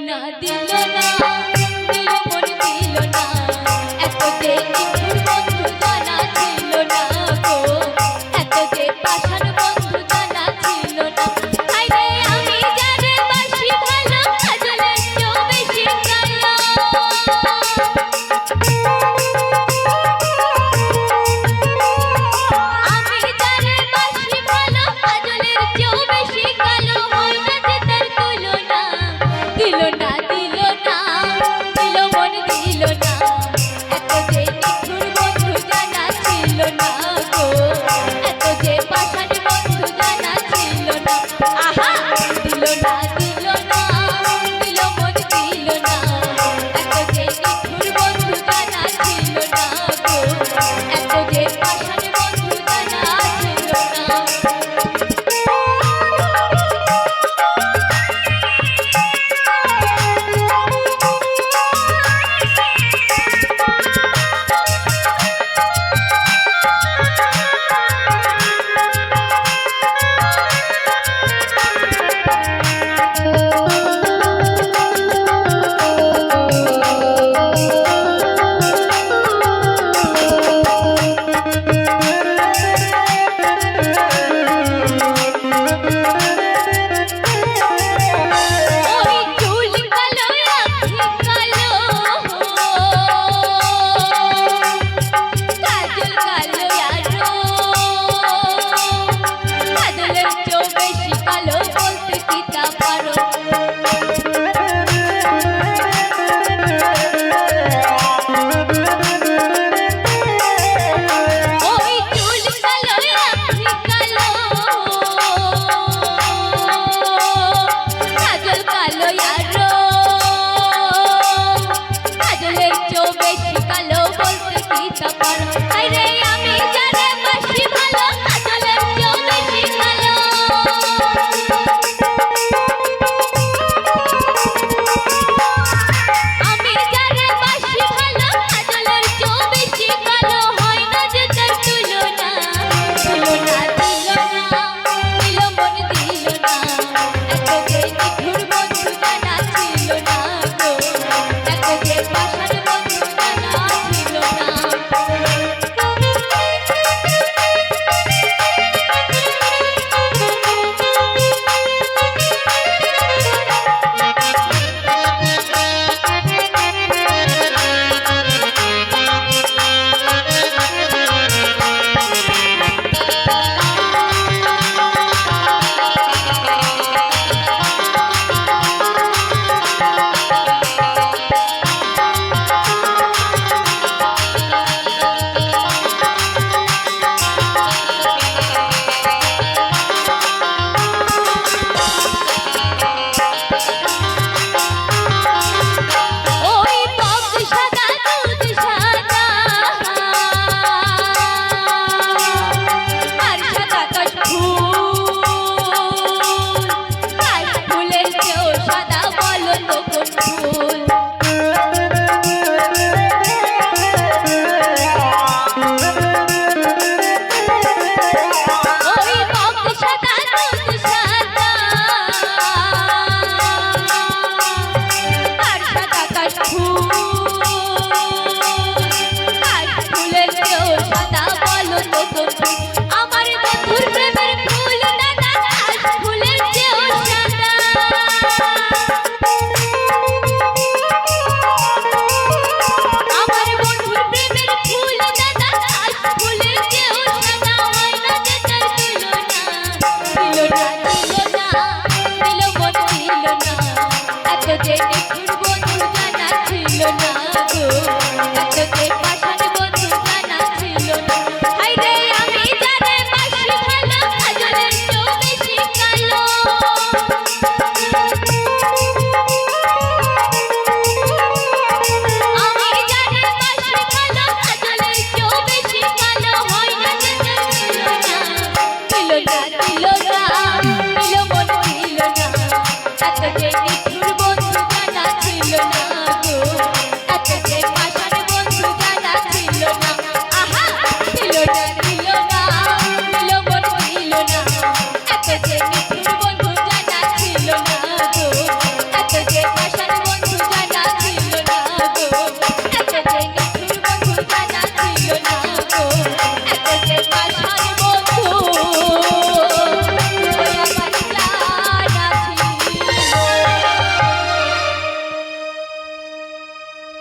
না দিল না এত দেখি বন্ধু জানা দিল না দিল না দিল মন এত যে বন্ধু জানা ছিল না। Yeah.